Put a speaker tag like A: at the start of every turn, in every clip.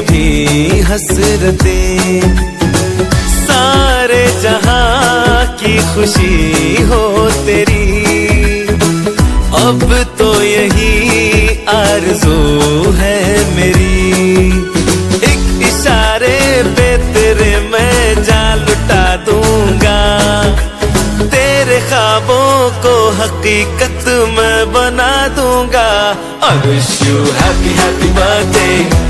A: सभी हसरतें। सारे जहाँ की खुशी हो तेरी। अब तो यही आरज़ू है मेरी। एक इशारे पे तेरे मैं जान लुटा दूँगा। तेरे ख्वाबों को हकीकत मैं बना दूँगा। I wish you happy happy birthday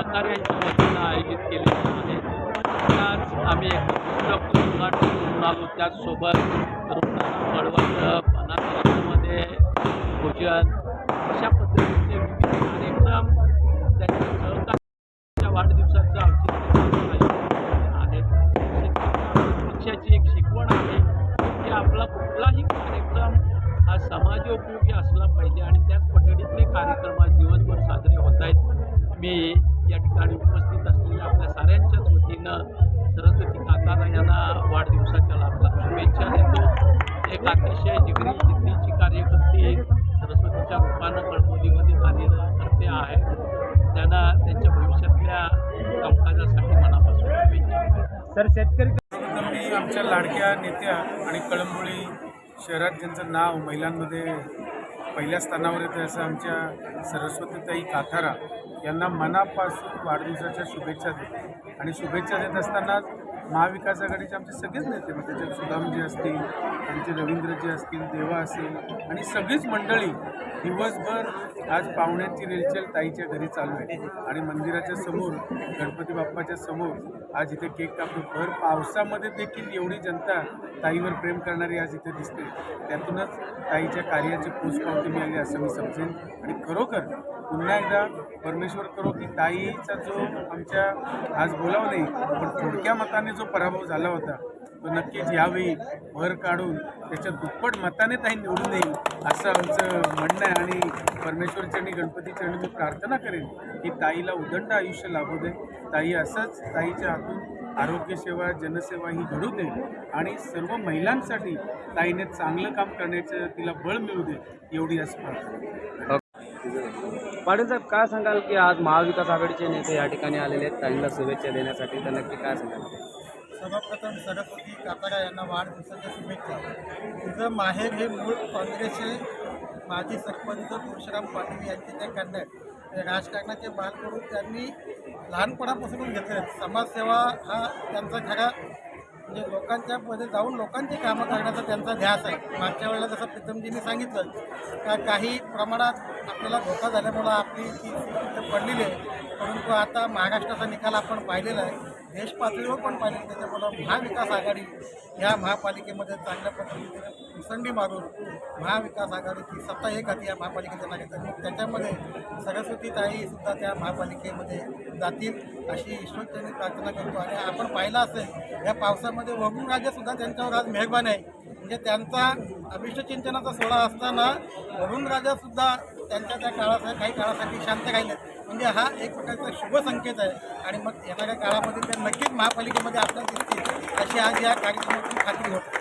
B: उपक्रम आमच्या वतीनं आयोजित केलेले आहे त्याच आम्ही एक उद्घाटन आलो. त्याचसोबत रुग्णांना फळवाटप अनाथालयामध्ये भोजन अशा पद्धतीचे विविध कार्यक्रम त्यांच्या सहकार्याच्या वाढदिवसाचं औचित्य आहेत पक्षाची एक शिकवण आहे की आपला कुठलाही कार्यक्रम हा समाजोपयोगी असला पाहिजे आणि त्याच पठडीतले कार्यक्रम आज दिवसभर साजरे होत आहेत. मी या ठिकाणी उपस्थित असलेल्या आपल्या साऱ्यांच्याच वतीनं सरस्वती काकारा यांना वाढदिवसाच्या लाभला. शुभेच्छा देतो. एक अतिशय जिगरी जिद्दीची कार्यकर्ती सरस्वतीच्या रूपानं कळमोलीमध्ये कार्यकर्ते आहे. त्यांना त्यांच्या भविष्यातल्या कामकाजासाठी मनापासून शुभेच्छा
C: सर शेतकरी
D: मी आमच्या लाडक्या नेत्या आणि कळंबोळी शहरात ज्यांचं नाव महिलांमध्ये पहिल्या स्थानावर येते असं आमच्या सरस्वतीताई काथारा यांना मनापासून वाढदिवसाच्या शुभेच्छा देते. आणि शुभेच्छा देत असताना महाविकास आघाडीचे आमचे सगळेच नेते मग त्याच्यात सुदामजी असतील आमचे रवींद्रजी असतील देवा असेल आणि सगळीच मंडळी दिवसभर आज पाहुण्यांची रेलचेल ताईच्या घरी चालू आहे. आणि मंदिराच्या समोर गणपती बाप्पाच्या समोर आज इथे केक कापतो भर पावसामध्ये देखील एवढी जनता ताईवर प्रेम करणारी आज इथे दिसते. त्यातूनच ताईच्या कार्याची पोचपावती मिळाली असं मी समजेन. आणि खरोखर पुन्हा एकदा परमेश्वर करो की ताईचा जो आमच्या आज बोलावं नाही पण थोडक्या मताने जो पराभव झाला होता तो नक्कीच यावेळी भर काढून त्याच्या दुप्पट मताने ताई निवडून येईल असं आमचं म्हणणं आहे. आणि परमेश्वर चरणी गणपती चरणी मी प्रार्थना करेन की ताईला उदंड आयुष्य लाभू दे. ताई असंच ताईच्या हातून आरोग्यसेवा जनसेवा ही घडू दे. आणि सर्व महिलांसाठी ताईने चांगलं काम करण्याचं तिला बळ मिळू दे एवढी आज प्रार्थना.
C: पाटील साहेब काय सांगाल की आज महाविकास आघाडीचे नेते या ठिकाणी आलेले आहेत ताईंना शुभेच्छा देण्यासाठी? तर नक्की काय सांगाल?
E: सर्वप्रथम सरस्वती कातारा यांना वाढदिवसाच्या शुभेच्छा. तुझं माहेर हे मूळ काँग्रेसचे माजी सरपंच तुळशीराम पाटील यांचे त्या कन्या राजकारणाचे बाल करून त्यांनी लहानपणापासून घेतले समाजसेवा हा त्यांचा खरा म्हणजे लोकांच्या मध्ये जाऊन लोकांची कामं करण्याचा त्यांचा ध्यास आहे. मागच्या वेळेला जसं प्रीतमजींनी सांगितलं का काही प्रमाणात आपल्याला धोका झाल्यामुळं आपली ती पडलेली आहे. परंतु आता महाराष्ट्राचा निकाल आपण पाहिलेला आहे. देश पातळीवर पण पाहिजे त्याच्यामुळं महाविकास आघाडी या महापालिकेमध्ये चांगल्या पद्धतीने मुसंडी मारून महाविकास आघाडीची सत्ता एक हाती या महापालिकेच्या लागत मग त्याच्यामध्ये सरस्वती सुद्धा त्या महापालिकेमध्ये जातील अशी ईश्वरचरणी प्रार्थना करतो. आणि आपण पाहिलं असेल या पावसामध्ये वरुण राजेसुद्धा त्यांच्यावर आज मेहरबान आहे. म्हणजे त्यांचा अभिष्टचिंतनाचा सोहळा असताना वरुण राजासुद्धा त्यांच्या त्या काळासाठी काही काळासाठी शांत राहिले म्हणजे हा एक प्रकारचा शुभ संकेत आहे. आणि मग येणाऱ्या काळामध्ये ते नक्कीच महापालिकेमध्ये आपल्याला दिसतील अशी आज या कार्यक्रमातून खात्री होते.